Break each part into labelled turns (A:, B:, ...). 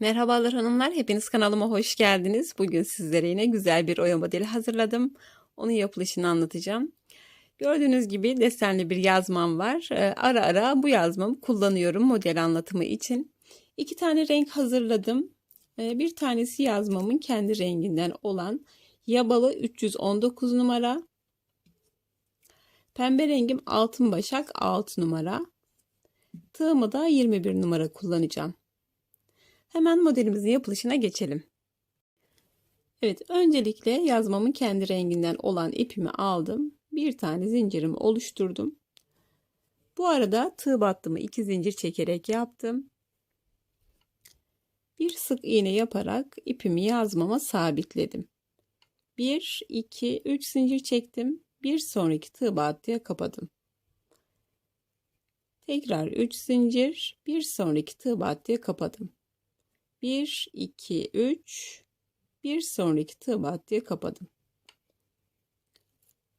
A: Merhabalar hanımlar, hepiniz kanalıma hoş geldiniz. Bugün sizlere yine güzel bir oya modeli hazırladım. Onun yapılışını anlatacağım. Gördüğünüz gibi desenli bir yazmam var. Ee, Ara ara bu yazmamı kullanıyorum model anlatımı için. İki tane renk hazırladım. Ee, Bir tanesi yazmamın kendi renginden olan Yabalı 319 numara. Pembe rengim altın başak 6 numara. Tığımı da 21 numara kullanacağım. Hemen modelimizin yapılışına geçelim. Evet, öncelikle yazmamın kendi renginden olan ipimi aldım. Bir tane zincirimi oluşturdum. Bu arada tığ battımı iki zincir çekerek yaptım. Bir sık iğne yaparak ipimi yazmama sabitledim. 1, 2, 3 zincir çektim. Bir sonraki tığ battıya kapadım. Tekrar 3 zincir, bir sonraki tığ battıya kapadım. 1, 2, 3. Bir sonraki tığ battıya kapadım.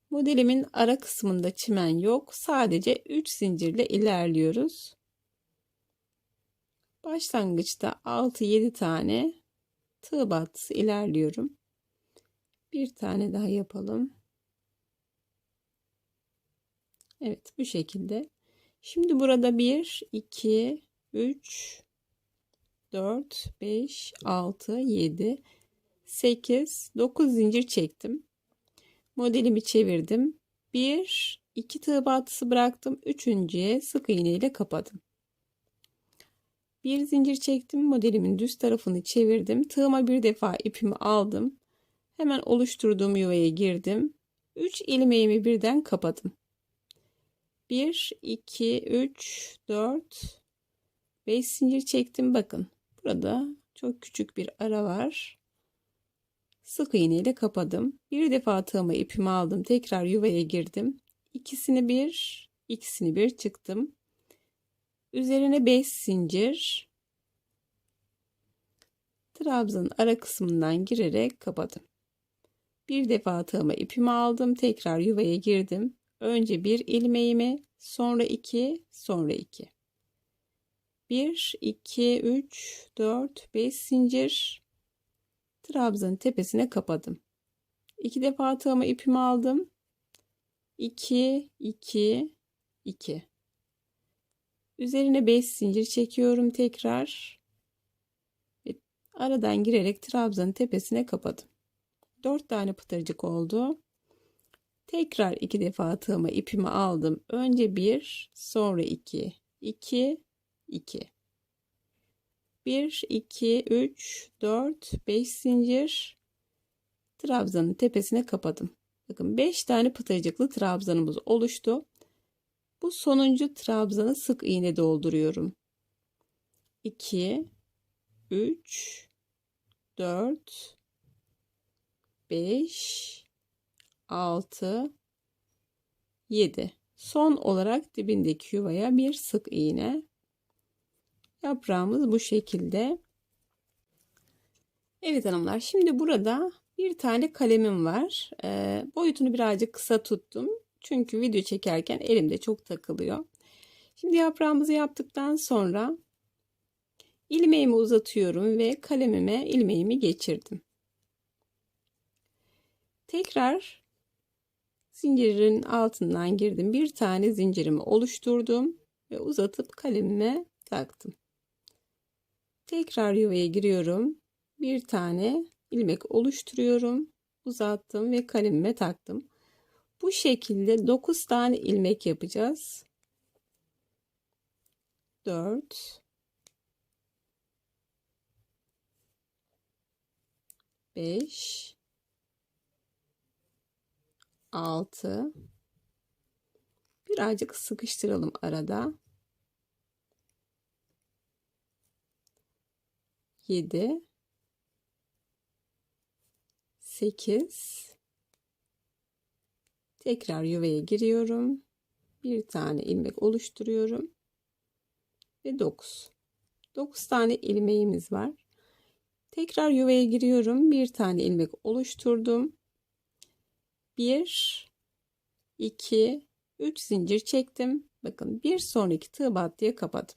A: Modelimin ara kısmında çimen yok. Sadece 3 zincirle ilerliyoruz. Başlangıçta 6-7 tane tığ battısı ilerliyorum. Bir tane daha yapalım. Evet bu şekilde. Şimdi burada 1, 2, 3, 4, 5, 6, 7, 8, 9 zincir çektim. Modelimi çevirdim. 1, 2 tığ battısı bıraktım. Üçüncüye sık iğne ile kapadım. Bir zincir çektim. Modelimin düz tarafını çevirdim. Tığıma bir defa ipimi aldım. Hemen oluşturduğum yuvaya girdim. 3 ilmeğimi birden kapadım. 1, 2, 3, 4, 5 zincir çektim. Bakın Burada çok küçük bir ara var. Sık iğne ile kapadım. Bir defa tığıma ipimi aldım. Tekrar yuvaya girdim. İkisini bir, ikisini bir çıktım. Üzerine 5 zincir. Trabzanın ara kısmından girerek kapadım. Bir defa tığıma ipimi aldım. Tekrar yuvaya girdim. Önce bir ilmeğimi, sonra iki, sonra iki. 1, 2, 3, 4, 5 zincir trabzanın tepesine kapadım. 2 defa tığıma ipimi aldım. 2, 2, 2. Üzerine 5 zincir çekiyorum tekrar. Ve aradan girerek trabzanın tepesine kapadım. 4 tane pıtırcık oldu. Tekrar iki defa tığıma ipimi aldım. Önce 1, sonra 2, 2, 2 1 2 3 4 5 zincir. Trabzanın tepesine kapadım. Bakın 5 tane pıtırcıklı trabzanımız oluştu. Bu sonuncu trabzanı sık iğne dolduruyorum. 2 3 4 5 6 7 son olarak dibindeki yuvaya bir sık iğne Yaprağımız bu şekilde. Evet hanımlar şimdi burada bir tane kalemim var. E, boyutunu birazcık kısa tuttum. Çünkü video çekerken elimde çok takılıyor. Şimdi yaprağımızı yaptıktan sonra ilmeğimi uzatıyorum ve kalemime ilmeğimi geçirdim. Tekrar zincirin altından girdim. Bir tane zincirimi oluşturdum ve uzatıp kalemime taktım. Tekrar yuvaya giriyorum. Bir tane ilmek oluşturuyorum. Uzattım ve kalemime taktım. Bu şekilde 9 tane ilmek yapacağız. 4 5 6 birazcık sıkıştıralım arada. 7 8 tekrar yuvaya giriyorum. Bir tane ilmek oluşturuyorum. Ve 9. 9 tane ilmeğimiz var. Tekrar yuvaya giriyorum. Bir tane ilmek oluşturdum. 1 2 3 zincir çektim. Bakın bir sonraki tığ battıya kapadım.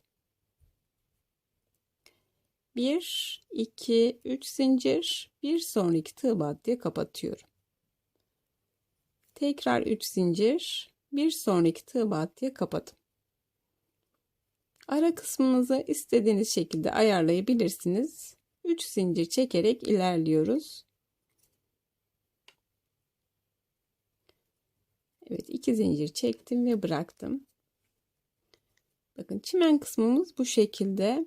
A: 1 2 3 zincir bir sonraki tığ battıya kapatıyorum. Tekrar 3 zincir bir sonraki tığ battıya kapadım. Ara kısmınızı istediğiniz şekilde ayarlayabilirsiniz. 3 zincir çekerek ilerliyoruz. Evet 2 zincir çektim ve bıraktım. Bakın çimen kısmımız bu şekilde.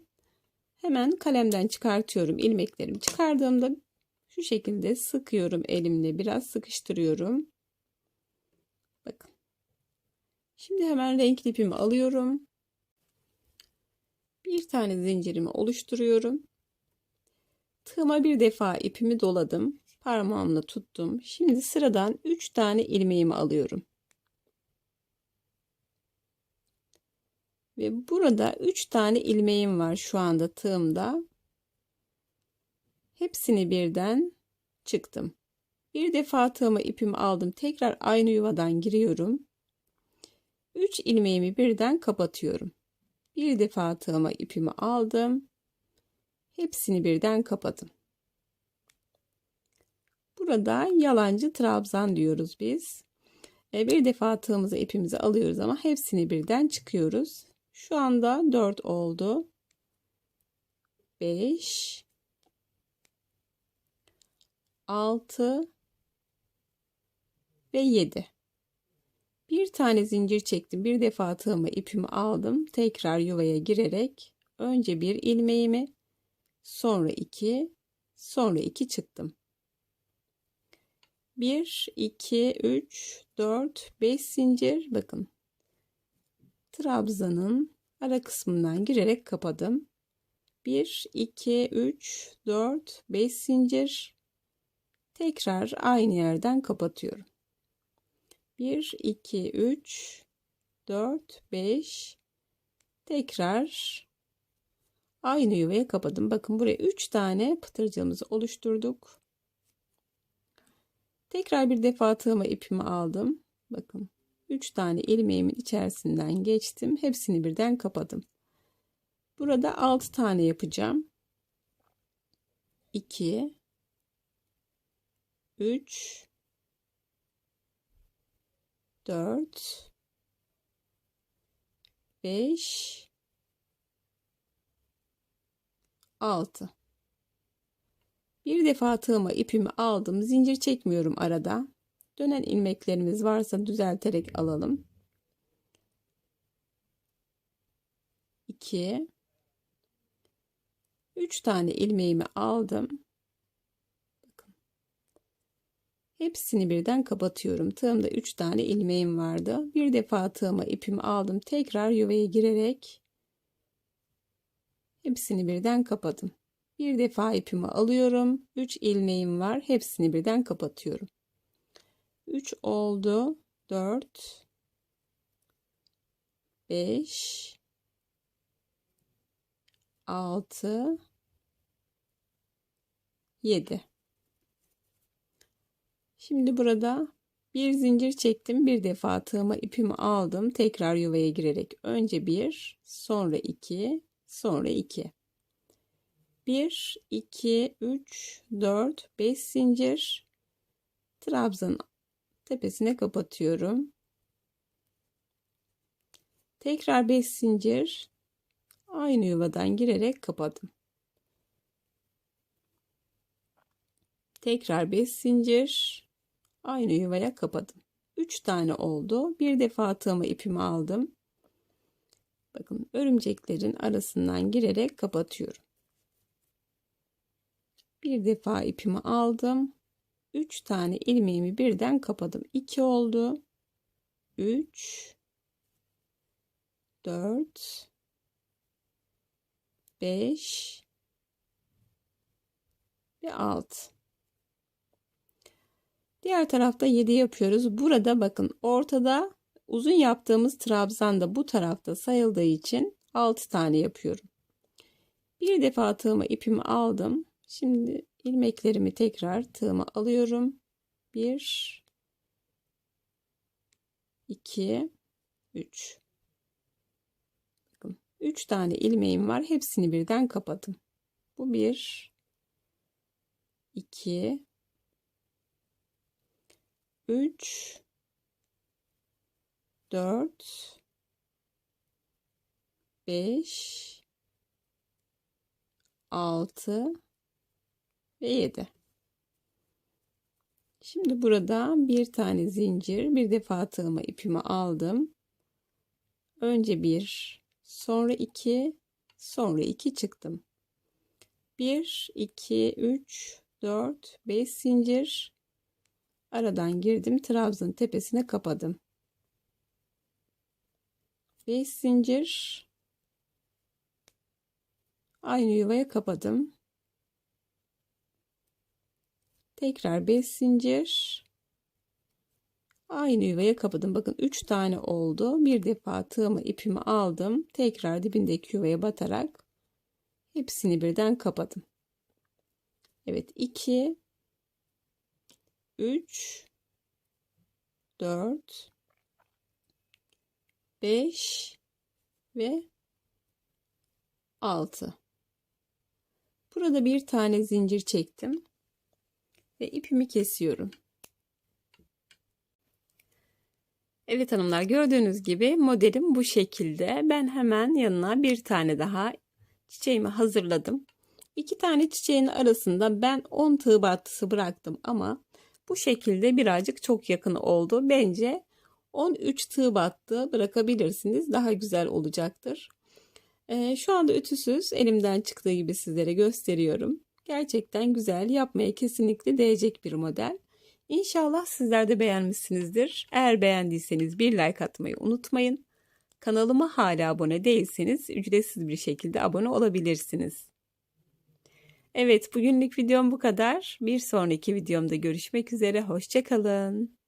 A: Hemen kalemden çıkartıyorum ilmeklerimi. Çıkardığımda şu şekilde sıkıyorum elimle biraz sıkıştırıyorum. Bakın. Şimdi hemen renkli ipimi alıyorum. Bir tane zincirimi oluşturuyorum. Tığıma bir defa ipimi doladım. Parmağımla tuttum. Şimdi sıradan 3 tane ilmeğimi alıyorum. Ve burada 3 tane ilmeğim var şu anda tığımda. Hepsini birden çıktım. Bir defa tığıma ipimi aldım. Tekrar aynı yuvadan giriyorum. 3 ilmeğimi birden kapatıyorum. Bir defa tığıma ipimi aldım. Hepsini birden kapadım. Burada yalancı trabzan diyoruz biz. E, bir defa tığımıza ipimizi alıyoruz ama hepsini birden çıkıyoruz. Şu anda 4 oldu. 5 6 ve 7. Bir tane zincir çektim. Bir defa tığımı ipimi aldım. Tekrar yuvaya girerek önce bir ilmeğimi sonra 2 sonra 2 çıktım. 1 2 3 4 5 zincir bakın trabzanın ara kısmından girerek kapadım. 1 2 3 4 5 zincir tekrar aynı yerden kapatıyorum. 1 2 3 4 5 tekrar aynı yuvaya kapadım. Bakın buraya 3 tane pıtırcığımızı oluşturduk. Tekrar bir defa tığıma ipimi aldım. Bakın 3 tane ilmeğimin içerisinden geçtim. Hepsini birden kapadım. Burada 6 tane yapacağım. 2 3 4 5 6 Bir defa tığıma ipimi aldım. Zincir çekmiyorum arada. Dönen ilmeklerimiz varsa düzelterek alalım. 2 3 tane ilmeğimi aldım. Bakın. Hepsini birden kapatıyorum. Tığımda 3 tane ilmeğim vardı. Bir defa tığıma ipimi aldım. Tekrar yuvaya girerek hepsini birden kapadım. Bir defa ipimi alıyorum. 3 ilmeğim var. Hepsini birden kapatıyorum. 3 oldu. 4 5 6 7 Şimdi burada bir zincir çektim. Bir defa tığıma ipimi aldım. Tekrar yuvaya girerek önce bir, sonra iki, sonra iki. 1 2 3 4 5 zincir trabzanın tepesine kapatıyorum. Tekrar 5 zincir aynı yuvadan girerek kapadım. Tekrar 5 zincir aynı yuvaya kapadım. 3 tane oldu. Bir defa tığımı ipimi aldım. Bakın örümceklerin arasından girerek kapatıyorum. Bir defa ipimi aldım. 3 tane ilmeğimi birden kapadım. 2 oldu. 3 4 5 ve 6 Diğer tarafta 7 yapıyoruz. Burada bakın ortada uzun yaptığımız trabzan da bu tarafta sayıldığı için 6 tane yapıyorum. Bir defa tığımı ipimi aldım. Şimdi ilmeklerimi tekrar tığıma alıyorum. 1 2 3 Bakın 3 tane ilmeğim var. Hepsini birden kapadım. Bu bir, iki, üç, dört, beş, altı ve yedi. Şimdi burada bir tane zincir, bir defa tığıma ipimi aldım. Önce bir, sonra iki, sonra iki çıktım. 1, 2, 3, 4, 5 zincir. Aradan girdim. Trabzanın tepesine kapadım. 5 zincir. Aynı yuvaya kapadım. Tekrar 5 zincir. Aynı yuvaya kapadım. Bakın 3 tane oldu. Bir defa tığımı ipimi aldım. Tekrar dibindeki yuvaya batarak hepsini birden kapadım. Evet 2 3 4 5 ve 6 Burada bir tane zincir çektim ve ipimi kesiyorum. Evet hanımlar gördüğünüz gibi modelim bu şekilde. Ben hemen yanına bir tane daha çiçeğimi hazırladım. İki tane çiçeğin arasında ben 10 tığ battısı bıraktım ama bu şekilde birazcık çok yakın oldu. Bence 13 tığ battı bırakabilirsiniz. Daha güzel olacaktır. Ee, şu anda ütüsüz elimden çıktığı gibi sizlere gösteriyorum. Gerçekten güzel yapmaya kesinlikle değecek bir model. İnşallah sizler de beğenmişsinizdir. Eğer beğendiyseniz bir like atmayı unutmayın. Kanalıma hala abone değilseniz ücretsiz bir şekilde abone olabilirsiniz. Evet bugünlük videom bu kadar. Bir sonraki videomda görüşmek üzere. Hoşçakalın.